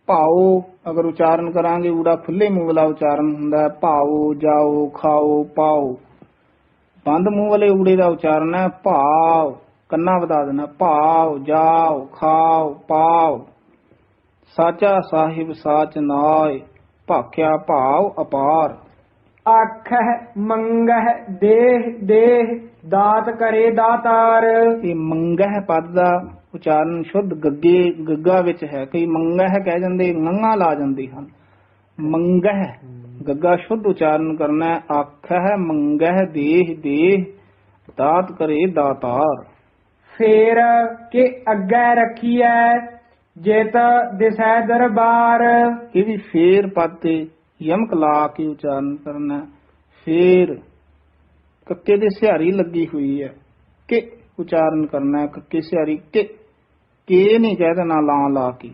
ਭਾਉ ਅਗਰ ਉਚਾਰਨ ਕਰਾਂਗੇ ਊੜਾ ਖੁੱਲੇ ਮੂੰਹ ਵਾਲਾ ਉਚਾਰਨ ਹੁੰਦਾ ਹੈ। ਭਾਉ ਜਾਓ ਖਾਓ ਪਾਓ। ਬੰਦ ਮੂੰਹ ਵਾਲੇ ਊੜੇ ਦਾ ਉਚਾਰਨ ਹੈ। ਭਾਵ ਕੰਨਾ ਵਧਾ ਦੇਣਾ। ਭਾਵ ਜਾਓ ਖਾਓ ਪਾਓ। ਸਾਚਾ ਸਾਹਿਬ ਸਾਚ ਨਾਇ ਭਾਖਿਆ ਭਾਵ ਅਪਾਰ। ਆਖਹਿ ਮੰਗਹਿ ਦੇਹ ਦੇਹ। ਦਾਤ ਕਰੇ ਦਾਤਾਰ। ਇਹ ਮੰਗਹਿ ਪਦ ਦਾ ਉਚਾਰਨ ਸ਼ੁੱਧ ਗੱਗੇ ਗੱਗਾ ਵਿੱਚ ਹੈ। ਕਈ ਮੰਗਹਿ ਕਹਿ ਜਾਂਦੇ ਨੰਗਾ ਲਾ ਜਾਂਦੇ ਹਨ। ਮੰਗਹਿ ਗੱਗਾ ਸ਼ੁੱਧ ਉਚਾਰਨ ਕਰਨਾ ਹੈ। ਆਖਹਿ ਮੰਗਹਿ ਦੇਹ ਦੇਹ ਦਾਤ ਕਰੇ ਦਾਤਾਰ। ਫੇਰ ਕੇ ਅੱਗੇ ਰੱਖੀਐ ਜਿਤ ਦਿਸੈ ਦਰਬਾਰ। ਇਹ ਵੀ ਫੇਰ ਪਦ ਤੇ ਯਮਕ ਲਾ ਕੇ ਉਚਾਰਨ ਕਰਨਾ ਹੈ। ਫੇਰ ਕੱਕੇ ਦੇ ਸਿਹਾਰੀ ਲੱਗੀ ਹੋਈ ਹੈ। ਕਿ ਉਚਾਰਨ ਕਰਨਾ ਹੈ ਕੱਕੇ ਸਿਹਾਰੀ ਕਿ ਕੇ ਨਹੀਂ ਕਹਿ ਦੇਣਾ ਲਾ ਲਾ ਕੇ।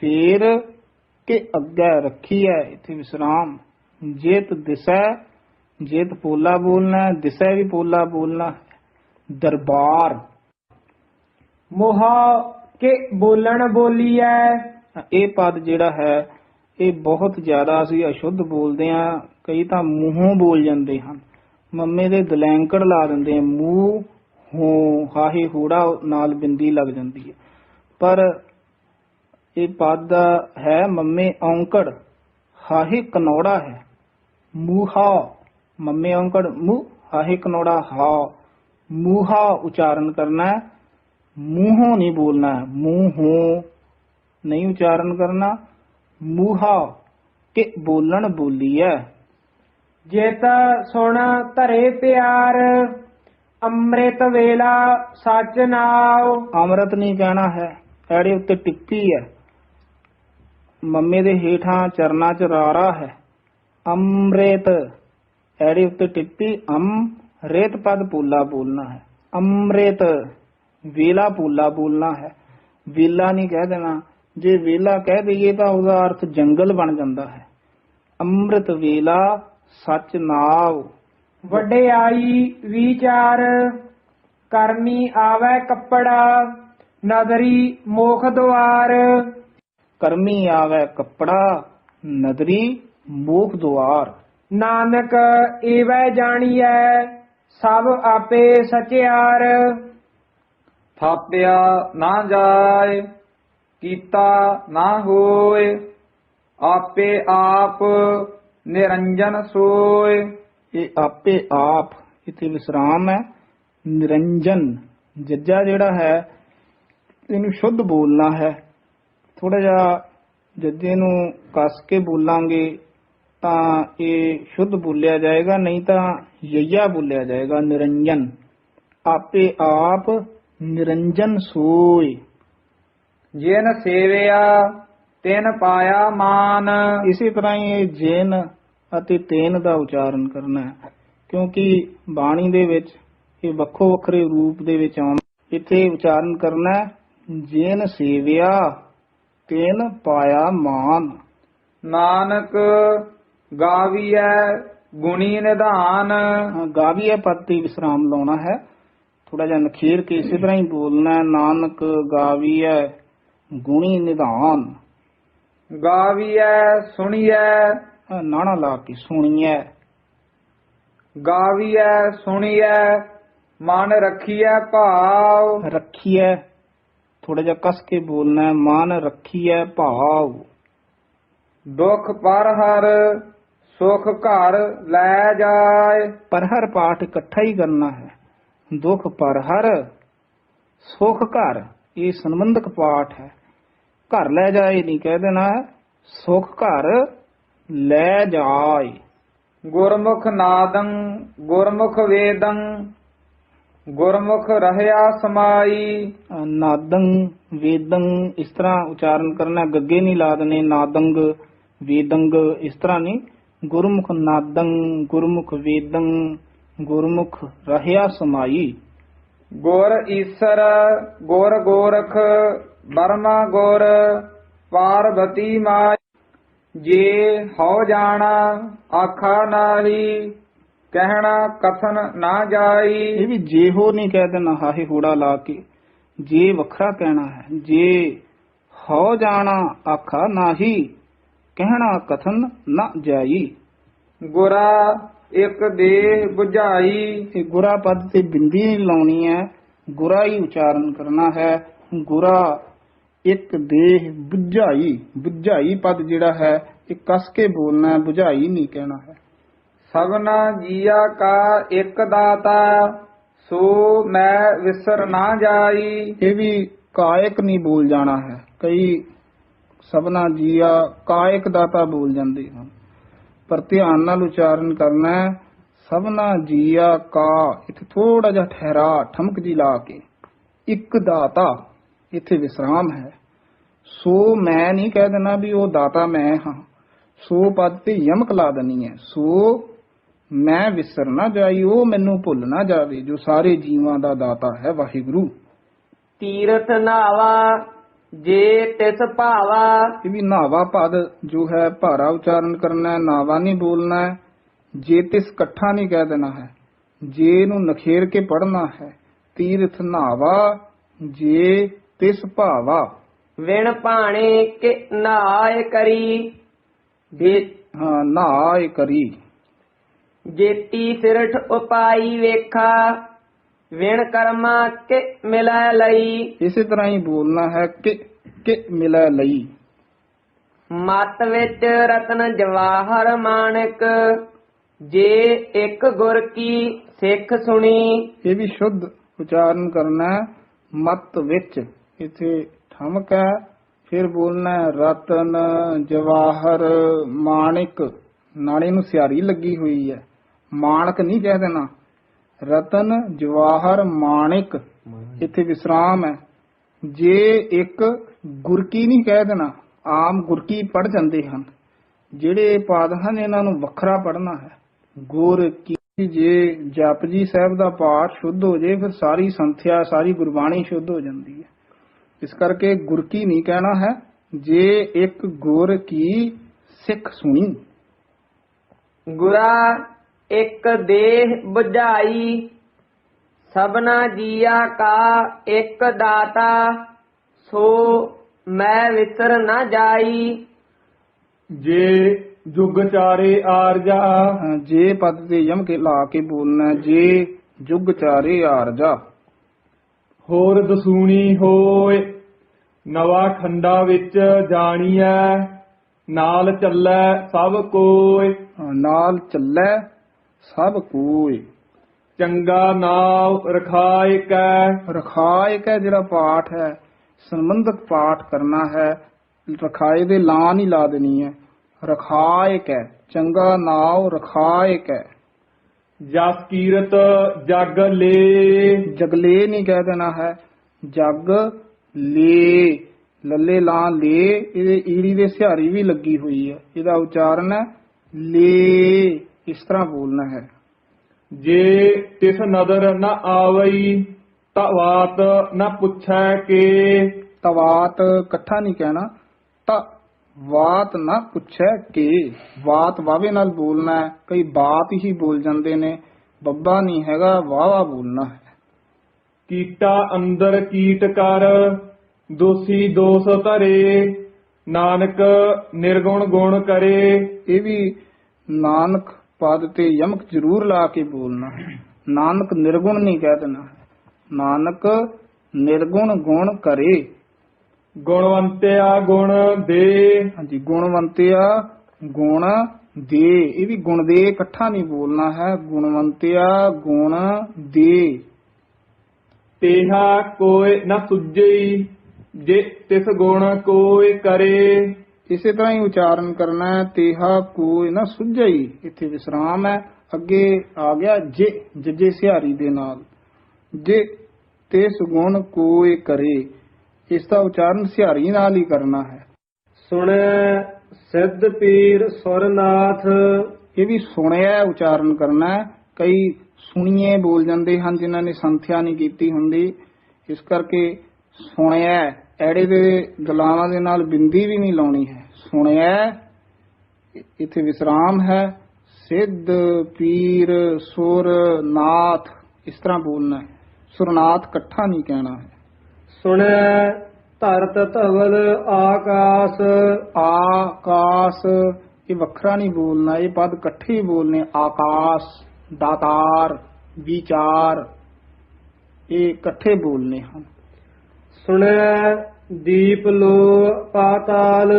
ਫੇਰ ਕਿ ਅੱਗੇ ਰੱਖੀ ਹੈ ਇੱਥੇ ਵਿਸਰਾਮ। ਜੇਤ ਦਿਸੈ ਜੇਤ ਪੋਲਾ ਬੋਲਣਾ ਹੈ, ਦਿਸੈ ਵੀ ਪੋਲਾ ਬੋਲਣਾ ਹੈ। ਦਰਬਾਰ। ਮੋਹਾ ਕੇ ਬੋਲਣ ਬੋਲੀਐ ਇਹ ਪਦ ਜਿਹੜਾ ਹੈ ਇਹ ਬਹੁਤ ਜ਼ਿਆਦਾ ਅਸੀਂ ਅਸ਼ੁੱਧ ਬੋਲਦੇ ਆ ਕਈ ਤਾਂ ਮੂੰਹੋਂ ਬੋਲ ਜਾਂਦੇ ਹਨ। ਮੰਮੇ ਦੇ ਦਲੈਂਕੜ ਲਾ ਦਿੰਦੇ ਆ, ਮੂੰਹ, ਹੋ, ਹਾਹੇ, ਹੂੜਾ ਨਾਲ ਬਿੰਦੀ ਲੱਗ ਜਾਂਦੀ ਹੈ ਪਰ ਇਹ ਪਦ ਦਾ ਹੈ, ਮੰਮੇ ਔਂਕੜ, ਹਾਹੇ ਕਨੋੜਾ ਹੈ, ਮੂਹਾ ਮੰਮੇ ਔਂਕੜ, ਮੂੰਹ, ਹਾਹੇ ਕਨੋੜਾ ਹਾ, ਮੂਹਾ ਉਚਾਰਨ ਕਰਨਾ ਹੈ ਮੂੰਹੋਂ ਨਹੀਂ ਬੋਲਣਾ ਹੈ ਮੂੰਹੋਂ ਨਹੀਂ ਉਚਾਰਨ ਕਰਨਾ, ਮੂਹਾ ਕਿ ਬੋਲਣ ਬੋਲੀ ਹੈ। ਜਿਤ ਸੁਣ ਧਰੇ ਪਿਆਰ, ਅੰਮ੍ਰਿਤ ਵੇਲਾ ਸਚ ਨਾਉ। ਅੰਮ੍ਰਿਤ ਨਹੀਂ ਕਹਿਣਾ ਹੈ, ਐੜੇ ਉੱਤੇ ਟਿੱਪੀ ਹੈ। ਮੰਮੇ ਦੇ ਹੇਠਾਂ ਚਰਨਾਂ ਚ ਰਾਰਾ ਹੈ। ਅੰਮ੍ਰਿਤ, ਐੜੇ ਉੱਤੇ ਟਿੱਪੀ ਅਮ ਰੇਤ ਪਦ ਪੂਲਾ ਬੋਲਣਾ ਹੈ। ਅੰਮ੍ਰਿਤ, ਵੇਲਾ ਪੂਲਾ ਬੋਲਣਾ ਹੈ। ਵੇਲਾ ਨਹੀਂ ਕਹਿ ਦੇਣਾ। ਜੇ ਵੇਲਾ ਕਹਿ ਦਈਏ ਤਾਂ ਉਹਦਾ ਅਰਥ ਜੰਗਲ ਬਣ ਜਾਂਦਾ ਹੈ। ਅੰਮ੍ਰਿਤ ਵੇਲਾ ਸਚ ਨਾਵ ਵਡਿਆਈ ਵਿਚਾਰ ਕਰਮੀ ਆਵੈ ਕੱਪੜਾ ਨਦਰੀ ਮੋਖ ਦੁਆਰ। ਕਰਮੀ ਆਵੇ ਕੱਪੜਾ ਨਦਰੀ ਮੋਖ ਦੁਆਰ। ਨਾਨਕ ਏਵੈ ਜਾਣੀਐ ਸਭ ਆਪੇ ਸਚਿਆਰ। ਥਾਪਿਆ ਨਾ ਜਾਏ ਕੀਤਾ ਨਾ ਹੋਏ ਆਪੇ ਆਪ ਨਿਰੰਜਨ ਸੋਏ ਇਹ ਆਪੇ ਆਪ ਇਥੇ ਵਿਸਰਾਮ ਹੈ। ਨਿਰੰਜਨ ਜੱਜਾ ਜਿਹੜਾ ਹੈ ਇਹਨੂੰ ਸ਼ੁੱਧ ਬੋਲਣਾ ਹੈ। ਥੋੜਾ ਜਿਹਾ ਜੱਜੇ ਨੂੰ ਕੱਸ ਕੇ ਬੋਲਾਂਗੇ ਤਾਂ ਇਹ ਸ਼ੁੱਧ ਬੋਲਿਆ ਜਾਏਗਾ ਨਹੀਂ ਤਾਂ ਯਈਆ ਬੋਲਿਆ ਜਾਏਗਾ ਨਿਰੰਜਨ। ਆਪੇ ਆਪ ਨਿਰੰਜਨ ਸੋਏ ਜਿਨ ਸੇਵਿਆ ਤਿਨ ਪਾਇਆ ਮਾਨ। ਇਸੇ ਤਰ੍ਹਾਂ ਇਹ ਜੇਨ ਅਤੇ ਤੇਨ ਦਾ ਉਚਾਰਨ ਕਰਨਾ ਹੈ। ਕਿਉਂਕਿ ਬਾਣੀ ਦੇ ਵਿੱਚ ਇਹ ਵੱਖੋ ਵੱਖਰੇ ਰੂਪ ਦੇ ਵਿੱਚ ਆਉਣ ਇੱਥੇ ਉਚਾਰਨ ਕਰਨਾ ਜੇਨ ਸੇਵਿਆ ਤੇਨ ਪਾਇਆ ਮਾਨ। ਨਾਨਕ ਗਾਵੀਐ ਗੁਣੀ ਨਿਧਾਨ। ਹਾਂ, ਗਾਵੀਏ ਪਦ ਤੇ ਵਿਸਰਾਮ ਲਾਉਣਾ ਹੈ। ਥੋੜਾ ਜਿਹਾ ਨਖੇਰ ਕੇ ਇਸੇ ਤਰ੍ਹਾਂ ਹੀ ਬੋਲਣਾ ਨਾਨਕ ਗਾਵੀਐ ਗੁਣੀ ਨਿਧਾਨ। ਗਾਵੀਐ ਸੁਣੀਐ ਹਾਂ, ਨਾਣਾ ਲਾ ਕੇ ਸੁਣੀਐ। ਗਾਵੀਐ ਸੁਣੀਐ ਮਨ ਰੱਖੀਐ ਭਾਵ। ਰੱਖੀਐ ਥੋੜਾ ਜਿਹਾ ਕਸ ਕੇ ਬੋਲਣਾ ਹੈ ਮਾਨ ਰੱਖੀਐ ਭਾਵ। ਦੁਖ ਪਰ ਹਰ ਸੁਖ ਘਰ ਲੈ ਜਾਏ। ਪਰ ਹਰ ਪਾਠ ਇਕੱਠਾ ਹੀ ਕਰਨਾ ਹੈ। ਦੁਖ ਪਰ ਹਰ ਸੁਖ ਘਰ ਇਹ ਸੰਬੰਧਕ ਪਾਠ ਹੈ। ਘਰ ਲੈ ਜਾਏ ਨਹੀਂ ਕਹਿ ਦੇਣਾ ਹੈ ਸੁਖ ਘਰ ਲੈ ਜਾਏ। ਗੁਰਮੁਖ ਨਾਦੰ ਗੁਰਮੁਖ ਵੇਦੰ ਗੁਰਮੁਖ ਰਹਿਆ ਸਮਾਈ। ਨਾਦੰ ਵੇਦੰ ਇਸ ਤਰ੍ਹਾਂ ਉਚਾਰਨ ਕਰਨਾ ਗੱਗੇ ਨਹੀਂ ਲਾ ਦਨੇ ਨਾਦੰਗ ਵੇਦੰਗ ਇਸ ਤਰ੍ਹਾਂ ਨਹੀਂ। ਗੁਰਮੁਖ ਨਾਦੰ ਗੁਰਮੁਖ ਵੇਦੰ ਗੁਰਮੁਖ ਰਹਿਆ ਸਮਾਈ। ਗੁਰ ਈਸਰ ਗੁਰ ਗੋਰਖ ਬਰਮਾ ਗੁਰ ਪਾਰਬਤੀ ਮਾਈ। ਜੇ ਹਉ ਜਾਣਾ ਆਖਾ ਨਾਹੀ ਕਹਿਣਾ ਕਥਨ ਨਾ ਇਹ ਜਾਈ ਵੀ ਜੇ ਹੋ ਨਹੀਂ ਕਹਿ ਦੇਣਾ ਹਾਹੇ ਹੂੜਾ ਲਾ ਕੇ। ਜੇ ਵੱਖਰਾ ਕਹਿਣਾ ਹੈ ਜੇ ਹੋ ਜਾਣਾ ਆਖਾ ਨਾਹੀ ਕਹਿਣਾ ਕਥਨ ਨਾ ਜਾਈ। ਗੁਰਾ ਇੱਕ ਦੇਹ 부ਝਾਈ ਇਹ ਗੁਰਾ ਪਦ ਤੇ ਬਿੰਦੀ ਲਾਉਣੀ ਹੈ ਗੁਰਾ ਹੀ ਉਚਾਰਨ ਕਰਨਾ ਹੈ। ਗੁਰਾ ਇੱਕ ਦੇਹ ਬੁਝਾਈ ਬੁਝਾਈ ਪਦ ਜਿਹੜਾ ਹੈ ਇਹ ਕਸ ਕੇ ਬੋਲਣਾ ਬੁਝਾਈ ਨਹੀਂ ਕਹਿਣਾ ਹੈ। ਸਭਨਾ ਜੀਆ ਕਾ ਇੱਕ ਦਾਤਾ ਸੋ ਮੈਂ ਵਿਸਰ ਨਾ ਜਾਈ। ਇਹ ਵੀ ਕਾਇਕ ਨਹੀਂ ਬੋਲ ਜਾਣਾ ਹੈ। ਕਈ ਸਬਨਾ ਜੀਆ ਕਾਇਕ ਦਾਤਾ ਬੋਲ ਜਾਂਦੇ ਹਨ। ਪਰ ਧਿਆਨ ਨਾਲ ਉਚਾਰਨ ਕਰਨਾ ਸਬਨਾ ਜੀਆ ਕਾ ਇਥੇ ਥੋੜਾ ਜਿਹਾ ਠਹਿਰਾ ਠਮਕ ਜੀ ਲਾ ਕੇ। ਇੱਕ ਦਾਤਾ। ਇੱਥੇ ਵਿਸਰਾਮ ਹੈ। ਸੋ ਮੈਂ ਨਹੀਂ ਕਹਿ ਦੇਣਾ ਵੀ ਉਹ ਦਾਤਾ ਮੈਂ ਹਾਂ। ਸੋ ਪਦ ਤੇ ਯਮਕ ਲਾ ਦੇਣੀ ਹੈ। ਸੋ ਮੈਂ ਵਿਸਰ ਨਾ ਜਾਈ ਉਹ ਮੈਨੂੰ ਭੁੱਲ ਨਾ ਜਾਵੇ ਜੋ ਸਾਰੇ ਜੀਵਾਂ ਦਾ ਦਾਤਾ ਹੈ ਵਾਹਿਗੁਰੂ। ਤੀਰਥ ਨਾਵਾ ਜੇ ਤਿਸ ਭਾਵਾ। ਇਹ ਵੀ ਨਾਵਾ ਪਦ ਜੋ ਹੈ ਭਾਰਾ ਉਚਾਰਨ ਕਰਨਾ ਹੈ ਨਾਵਾ ਨਹੀਂ ਬੋਲਣਾ ਹੈ। ਜੇ ਤਿਸ ਇਕੱਠਾ ਨਹੀਂ ਕਹਿ ਦੇਣਾ ਹੈ ਜੇ ਨੂੰ ਨਖੇਰ ਕੇ ਪੜਨਾ ਹੈ ਤੀਰਥ ਨਾਵਾ ਜੇ ਤਿਸ ਭਾਵਾ। ਵਿਣ ਭਾਣੇ ਕਿ ਨਾਏ ਕਰੀ। ਜੇ ਹਾਂ ਨਾਏ ਕਰੀ। ਜੇਤੀ ਸਿਰਠ ਉਪਾਈ ਵੇਖਾ। ਵਿਣ ਕਰਮਾ ਕਿ ਮਿਲੈ ਲਈ। ਇਸੇ ਤਰ੍ਹਾਂ ਹੀ ਬੋਲਣਾ ਹੈ ਕਿ ਕਿ ਮਿਲੈ ਲਈ। ਮਤ ਵਿੱਚ ਰਤਨ ਜਵਾਹਰ ਮਾਣਕ ਜੇ ਇੱਕ ਗੁਰ ਕੀ ਸਿੱਖ ਸੁਣੀ। ਇਹ ਵੀ ਸ਼ੁੱਧ ਉਚਾਰਨ ਕਰਨਾ ਹੈ ਮਤ ਵਿੱਚ। ਇਥੇ ਠਮਕ ਹੈ। ਫਿਰ ਬੋਲਣਾ ਰਤਨ ਜਵਾਹਰ ਮਾਣਿਕ। ਨਾਲੇ ਨੂੰ ਸਿਆਰੀ ਲੱਗੀ ਹੋਈ ਹੈ। ਮਾਣਕ ਨਹੀਂ ਕਹਿ ਦੇਣਾ। ਰਤਨ ਜਵਾਹਰ ਮਾਣਿਕ। ਇੱਥੇ ਵਿਸਰਾਮ ਹੈ। ਜੇ ਇੱਕ ਗੁਰਕੀ ਨਹੀਂ ਕਹਿ ਦੇਣਾ ਆਮ ਗੁਰਕੀ ਪੜ ਜਾਂਦੇ ਹਨ। ਜਿਹੜੇ ਪਾਦ ਹਨ ਇਹਨਾਂ ਨੂੰ ਵੱਖਰਾ ਪੜਨਾ ਹੈ। ਗੁਰ ਕੀ ਜੇ ਜਪਜੀ ਸਾਹਿਬ ਦਾ ਪਾਠ ਸ਼ੁੱਧ ਹੋ ਜੇ ਫਿਰ ਸਾਰੀ ਸੰਥਿਆ ਸਾਰੀ ਗੁਰਬਾਣੀ ਸ਼ੁੱਧ ਹੋ ਜਾਂਦੀ ਹੈ। ਇਸ ਕਰਕੇ ਗੁਰਕੀ ਨਹੀਂ ਕਹਿਣਾ ਹੈ ਜੇ ਇੱਕ ਗੁਰ ਕੀ ਸਿੱਖ ਸੁਣੀ ਗੁਰਾ ਇੱਕ ਦੇਹ 부ਝਾਈ ਸਭਨਾ ਜੀਆ ਕਾ ਇੱਕ ਦਾਤਾ ਸੋ ਮੈਂ ਵਿਸਰ ਨਾ ਜਾਈ ਜੇ ਜੁਗ ਚਾਰੇ ਆਰਜਾ ਅਹ ਜੇ ਪਦ ਤੇ ਯਮ ਕੇ ਲਾ ਕੇ ਬੋਲਣਾ ਹੈ, ਜੇ ਜੁਗ ਚਾਰੇ ਆਰਜਾ ਹੋਰ ਦਸੂਣੀ ਹੋਏ ਨਵਾ ਖੰਡਾ ਵਿੱਚ ਜਾਣੀਐ ਨਾਲ ਚੱਲੈ ਸਭ ਕੋਇ ਅਹ ਨਾਲ ਚੱਲੈ ਸਭ ਕੋਈ ਚੰਗਾ ਨਾਮ ਰਖਾਇ ਕੈ ਰਖਾਇ ਕਾ ਜਿਹੜਾ ਪਾਠ ਹੈ ਸੰਬੰਧਕ ਪਾਠ ਕਰਨਾ ਹੈ ਰਖਾਏ ਦੇ ਲਾਂ ਨਹੀਂ ਲਾ ਦੇਣੀ ਹੈ। ਰਖਾਇ ਕੈ ਚੰਗਾ ਨਾਉ ਰਖਾਇ ਕੈ ਜਸ ਕੀਰਤ ਜਗ ਲੇ। ਜਗਲੇ ਨਹੀਂ ਕਹਿ ਦੇਣਾ ਹੈ। ਜਗ ਲੇ। ਲੱਲੇ ਲਾਂ ਲੇ। ਇਹਦੇ ਈੜੀ ਦੇ ਸਿਹਾਰੀ ਵੀ ਲੱਗੀ ਹੋਈ ਹੈ। ਇਹਦਾ ਉਚਾਰਨ ਹੈ ਲੇ। ਇਸ ਤਰ੍ਹਾਂ ਬੋਲਣਾ ਹੈ। ਜੇ ਤਿਸ ਨਦਰ ਨ ਆਵਈ ਤਾਂ ਬਾਤ ਨ ਪੁੱਛੈ ਕੇ। ਤਵਾਤ ਇਕੱਠਾ ਨਹੀਂ ਕਹਿਣਾ। ਤਾਂ ਵਾਤ ਨਾ ਪੁੱਛੈ ਕਿ। ਵਾਤ ਵਾਵੇ ਨਾਲ ਬੋਲਣਾ ਹੈ। ਕਈ ਬਾਤ ਹੀ ਬੋਲ ਜਾਂਦੇ ਨੇ। ਬੱਬਾ ਨਹੀਂ ਹੈਗਾ ਵਾਵਾ ਬੋਲਣਾ ਹੈ। ਕੀਟਾ ਅੰਦਰ ਕੀਟ ਕਰ ਦੋਸੀ ਦੋਸ ਧਰੇ। ਨਾਨਕ ਨਿਰਗੁਣ ਗੁਣ ਕਰੇ। ਇਹ ਵੀ ਨਾਨਕ ਪਦ ਤੇ ਯਮਕ ਜ਼ਰੂਰ ਲਾ ਕੇ ਬੋਲਣਾ ਨਾਨਕ ਨਿਰਗੁਣ ਨਹੀਂ ਕਹਿ ਦੇਣਾ ਨਾਨਕ ਨਿਰਗੁਣ ਗੁਣ ਕਰੇ। ਗੁਣਵੰਤਿਆ ਗੁਣ ਦੇ। ਹਾਂਜੀ ਗੁਣਵੰਤਿਆ ਗੁਣ ਦੇ। ਇਹ ਵੀ ਗੁਣ ਦੇ ਇਕੱਠਾ ਨਹੀਂ ਬੋਲਣਾ ਹੈ। ਗੁਣਵੰਤਿਆ ਗੁਣ ਦੇ। ਤੇਹਾ ਕੋਇ ਨ ਸੁਝਈ ਜੇ ਤਿਸ ਗੁਣ ਕੋਇ ਕਰੇ। ਇਸੇ ਤਰ੍ਹਾਂ ਹੀ ਉਚਾਰਨ ਕਰਨਾ ਹੈ ਤੇਹਾ ਕੋਈ ਨਾ ਸੁਝਈ। ਇੱਥੇ ਵਿਸਰਾਮ ਹੈ। ਅੱਗੇ ਆ ਗਿਆ ਜੇ ਜੱਜੇ ਸਿਹਾਰੀ ਦੇ ਨਾਲ। ਜੇ ਤਿਸ ਗੁਣ ਕੋਈ ਕਰੇ। ਇਸ ਦਾ ਉਚਾਰਨ ਸਿਹਾਰੀ ਨਾਲ ਹੀ ਕਰਨਾ ਹੈ। ਸੁਣੈ ਸਿੱਧ ਪੀਰ ਸੁਰਨਾਥ। ਇਹ ਵੀ ਸੁਣਿਆ ਉਚਾਰਨ ਕਰਨਾ ਹੈ। ਕਈ ਸੁਣੀਏ ਬੋਲ ਜਾਂਦੇ ਹਨ ਜਿਨ੍ਹਾਂ ਨੇ ਸੰਥਿਆ ਨਹੀਂ ਕੀਤੀ ਹੁੰਦੀ। ਇਸ ਕਰਕੇ ਸੁਣਿਆ ਐੜੇ ਦੇ ਗਲਾਵਾਂ ਦੇ ਨਾਲ ਬਿੰਦੀ ਵੀ ਨਹੀਂ ਲਾਉਣੀ ਹੈ। ਸੁਣਿਆ ਇੱਥੇ ਵਿਸਰਾਮ ਹੈ। ਸਿੱਧ ਪੀਰ ਸੁਰ ਨਾਥ ਇਸ ਤਰ੍ਹਾਂ ਬੋਲਣਾ ਸੁਰਨਾਥ ਇਕੱਠਾ ਨਹੀਂ ਕਹਿਣਾ ਹੈ। ਸੁਣੈ ਧਰਤ ਧਵਲ ਆਕਾਸ। ਆਕਾਸ। ਇਹ ਵੱਖਰਾ ਨਹੀਂ ਬੋਲਣਾ ਇਹ ਪਦ ਇਕੱਠੇ ਹੀ ਬੋਲਨੇ ਆਕਾਸ਼ ਦਾਤਾਰ ਵਿਚਾਰ ਇਹ ਇਕੱਠੇ ਬੋਲਨੇ ਹਨ। ਸੁਣੈ ਦੀਪ ਲੋ ਪਾਤਾਲ।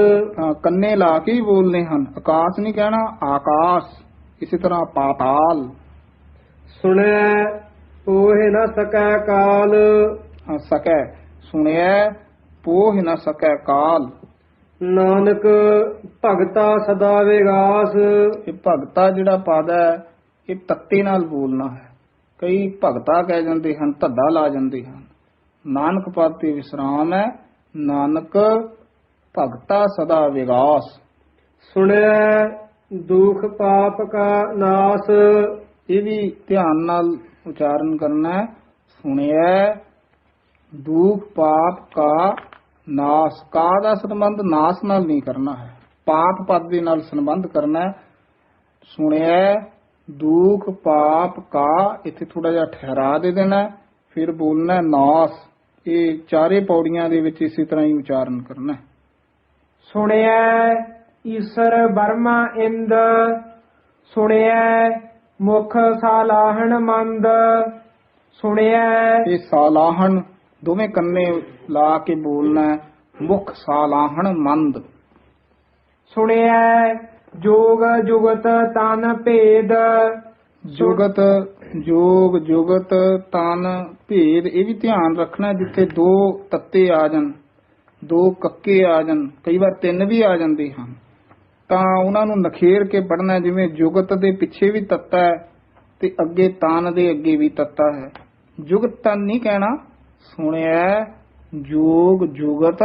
ਕੰਨੇ ਲਾ ਕੇ ਹੀ ਬੋਲਨੇ ਹਨ। ਆਕਾਸ਼ ਨਹੀਂ ਕਹਿਣਾ ਆਕਾਸ਼। ਇਸੇ ਤਰ੍ਹਾਂ ਪਾਤਾਲ। ਸੁਣੈ ਪੋਹਿ ਨ ਸਕੈ ਕਾਲ। ਸਕੈ। ਸੁਣਿਆ ਪੋਹ ਨਾ ਸਕੈ ਕਾਲ। ਨਾਨਕ ਭਗਤਾ ਸਦਾ ਵਿਗਾਸ। ਇਹ ਭਗਤਾ ਜਿਹੜਾ ਪਦ ਹੈ ਇਹ ਤੱਤੇ ਨਾਲ ਬੋਲਣਾ ਹੈ। ਕਈ ਭਗਤਾ ਕਹਿ ਜਾਂਦੇ ਹਨ ਧੱਦਾ ਲਾ ਜਾਂਦੇ ਹਨ। ਨਾਨਕ ਪਦ ਤੇ ਵਿਸਰਾਮ ਹੈ ਨਾਨਕ ਭਗਤਾ ਸਦਾ ਵਿਗਾਸ। ਸੁਣੈ ਦੁਖ ਪਾਪ ਕਾ ਨਾਸ। ਇਹ ਵੀ ਧਿਆਨ ਨਾਲ ਉਚਾਰਨ ਕਰਨਾ ਹੈ ਸੁਣਿਆ ਦੁਖ ਪਾਪ ਕਾ ਨਾਸ। ਕਾ ਦਾ ਸੰਬੰਧ ਨਾਸ ਨਾਲ ਨਹੀਂ ਕਰਨਾ ਹੈ। ਪਾਪ ਪਦ ਦੇ ਨਾਲ ਸੰਬੰਧ ਕਰਨਾ ਹੈ। ਸੁਣਿਆ ਦੁਖ ਪਾਪ ਕਾ ਇੱਥੇ ਥੋੜਾ ਜਿਹਾ ਠਹਿਰਾ ਦੇ ਦੇਣਾ ਫਿਰ ਬੋਲਣਾ ਨਾਸ। ਇਹ ਚਾਰੇ ਪੌੜੀਆਂ ਦੇ ਵਿੱਚ ਇਸੇ ਤਰ੍ਹਾਂ ਹੀ ਉਚਾਰਨ ਕਰਨਾ ਹੈ। ਸੁਣਿਐ ਈਸ਼ਰ ਬਰਮਾ ਇੰਦ। ਸੁਣਿਐ ਮੁਖ ਸਾਲਾਹਣ ਮੰਦ। ਸੁਣਿਐ ਇਹ ਸਾਲਾਹਣ ਦੋਵੇਂ ਕੰਨੇ ਲਾ ਕੇ ਬੋਲਣਾ ਹੈ, ਮੁਖ ਸਾਲਾਹਣ ਮੰਦ। ਸੁਣਿਆ ਜੋਗ ਜੁਗਤ ਤਨ ਭੇਦ। ਜੁਗਤ, ਜੋਗ ਜੁਗਤ ਤਨ ਭੇਦ, ਇਹ ਵੀ ਧਿਆਨ ਰੱਖਣਾ ਜਿੱਥੇ ਦੋ ਤੱਤੇ ਆ ਜਾਣ, ਦੋ ਕੱਕੇ ਆ ਜਾਣ, ਕਈ ਵਾਰ ਤਿੰਨ ਵੀ ਆ ਜਾਂਦੇ ਹਨ। ਤਾਂ ਉਹਨਾਂ ਨੂੰ ਨਖੇਰ ਕੇ ਪੜਨਾ ਜਿਵੇਂ ਜੁਗਤ ਦੇ ਪਿੱਛੇ ਵੀ ਤੱਤਾ ਹੈ ਤੇ ਅੱਗੇ ਤਨ ਦੇ ਅੱਗੇ ਵੀ ਤੱਤਾ ਹੈ। ਜੁਗਤ ਤਨ ਨਹੀਂ ਕਹਿਣਾ ਸੁਣਿਆ ਜੋਗ ਜੁਗਤ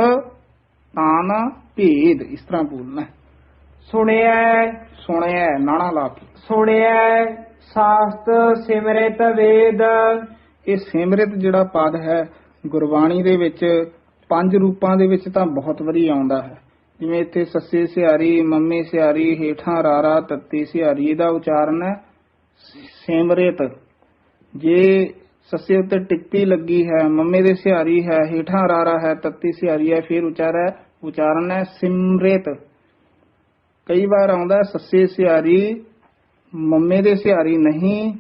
ਤਨ ਭੇਦ ਇਸ ਤਰ੍ਹਾਂ ਬੋਲਣਾ ਹੈ। ਸੁਣਿਐ ਸੁਣਿਆ ਨਾਣਾ ਲਾ ਕੇ। ਸੁਣਿਐ ਸਾਸਤ ਸਿਮਰਿਤ ਵੇਦ। ਇਹ ਸਿਮਰਿਤ ਜਿਹੜਾ ਪਦ ਹੈ ਗੁਰਬਾਣੀ ਦੇ ਵਿੱਚ ਪੰਜ ਰੂਪਾਂ ਦੇ ਵਿੱਚ ਤਾਂ ਬਹੁਤ ਵਾਰੀ ਆਉਂਦਾ ਹੈ। ਜਿਵੇਂ ਇੱਥੇ ਸੱਸੇ ਸਿਹਾਰੀ ਮੰਮੇ ਸਿਹਾਰੀ ਹੇਠਾਂ ਰਾਰਾ ਤੱਤੀ ਸਿਹਾਰੀ ਇਹਦਾ ਉਚਾਰਨ ਹੈ ਸਿਮਰਿਤ। ਜੇ ਸੱਸੇ ਉੱਤੇ ਟਿੱਪੀ ਲੱਗੀ ਹੈ, ਮੰਮੇ ਦੇ ਸਿਹਾਰੀ ਹੈ, ਹੇਠਾਂ ਰਾਰਾ ਹੈ, ਤੱਤੀ ਸਿਹਾਰੀ ਹੈ, ਫਿਰ ਉਚਾਰਾ ਉਚਾਰਨ ਹੈ, ਸਿਮਰਿਤ। ਕਈ ਵਾਰ ਆਉਂਦਾ ਹੈ, ਸੱਸੇ ਸਿਹਾਰੀ, ਮੰਮੇ ਦੇ ਸਿਹਾਰੀ ਨਹੀਂ,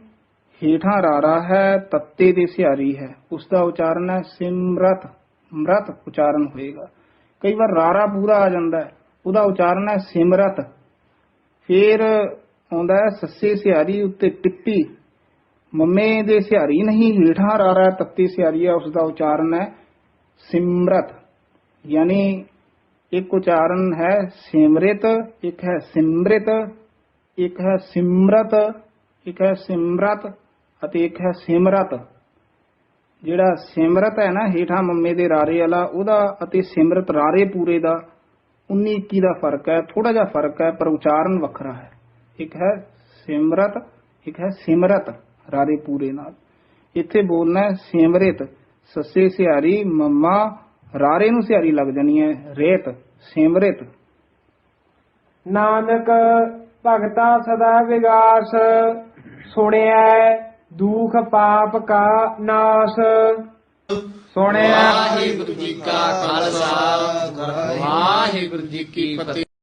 ਹੇਠਾਂ ਰਾਰਾ ਹੈ, ਤੱਤੇ ਦੀ ਸਿਹਾਰੀ ਹੈ। ਉਸ ਦਾ ਉਚਾਰਨ ਹੈ, ਸਿਮਰਤ। ਮਰਤ ਉਚਾਰਨ ਹੋਏਗਾ। ਕਈ ਵਾਰ ਰਾਰਾ ਪੂਰਾ ਆ ਜਾਂਦਾ ਹੈ, ਉਹਦਾ ਉਚਾਰਨ ਹੈ ਸਿਮਰਤ। ਫਿਰ ਆਉਂਦਾ ਹੈ, ਸੱਸੇ ਸਿਹਾਰੀ ਉੱਤੇ ਟਿੱਪੀ। ਮੰਮੇ ਦੇ ਸਿਹਾਰੀ ਨਹੀਂ, ਹੇਠਾਂ ਰਾਰਾ ਤੱਤੀ ਸਿਹਾਰੀ ਹੈ ਉਸ ਦਾ ਉਚਾਰਨ ਹੈ ਸਿਮਰਤ। ਯਾਨੀ ਇੱਕ ਉਚਾਰਨ ਹੈ ਸਿਮਰਿਤ, ਇੱਕ ਹੈ ਸਿਮਰਿਤ, ਇੱਕ ਹੈ ਸਿਮਰਤ, ਇੱਕ ਹੈ ਸਿਮਰਤ ਅਤੇ ਇੱਕ ਹੈ ਸਿਮਰਤ। ਜਿਹੜਾ ਸਿਮਰਤ ਹੈ ਨਾ, ਹੇਠਾਂ ਮੰਮੇ ਦੇ ਰਾਰੇ ਵਾਲਾ, ਉਹਦਾ ਅਤੇ ਸਿਮਰਤ ਰਾਰੇ ਪੂਰੇ ਦਾ 19 21 ਦਾ ਫ਼ਰਕ ਹੈ ਥੋੜਾ ਜਿਹਾ ਫ਼ਰਕ ਹੈ, ਪਰ ਉਚਾਰਨ ਵੱਖਰਾ ਹੈ। ਇੱਕ ਹੈ ਸਿਮਰਤ, ਇੱਕ ਹੈ ਸਿਮਰਤ। ਰਾਰੇ ਪੂਰੇ ਨਾਲ। ਇੱਥੇ ਬੋਲਣਾ ਸਿਮਰਿਤ ਸੱਸੇ ਸਿਹਾਰੀ ਮੰਮਾ ਰਾਰੇ ਨੂੰ ਸਿਹਾਰੀ ਲੱਗ ਜਾਣੀ ਹੈ ਰੇਤ ਸਿਮਰਿਤ। ਨਾਨਕ ਭਗਤਾ ਸਦਾ ਵਿਗਾਸ ਸੁਣਿਐ ਦੁਖ ਪਾਪ ਕਾ ਨਾਸ। ਸੁਣਿਆ ਵਾਹਿਗੁਰੂ ਜੀ ਕਾ ਖਾਲਸਾ ਵਾਹਿਗੁਰੂ ਜੀ ਕੀ ਫਤਿਹ।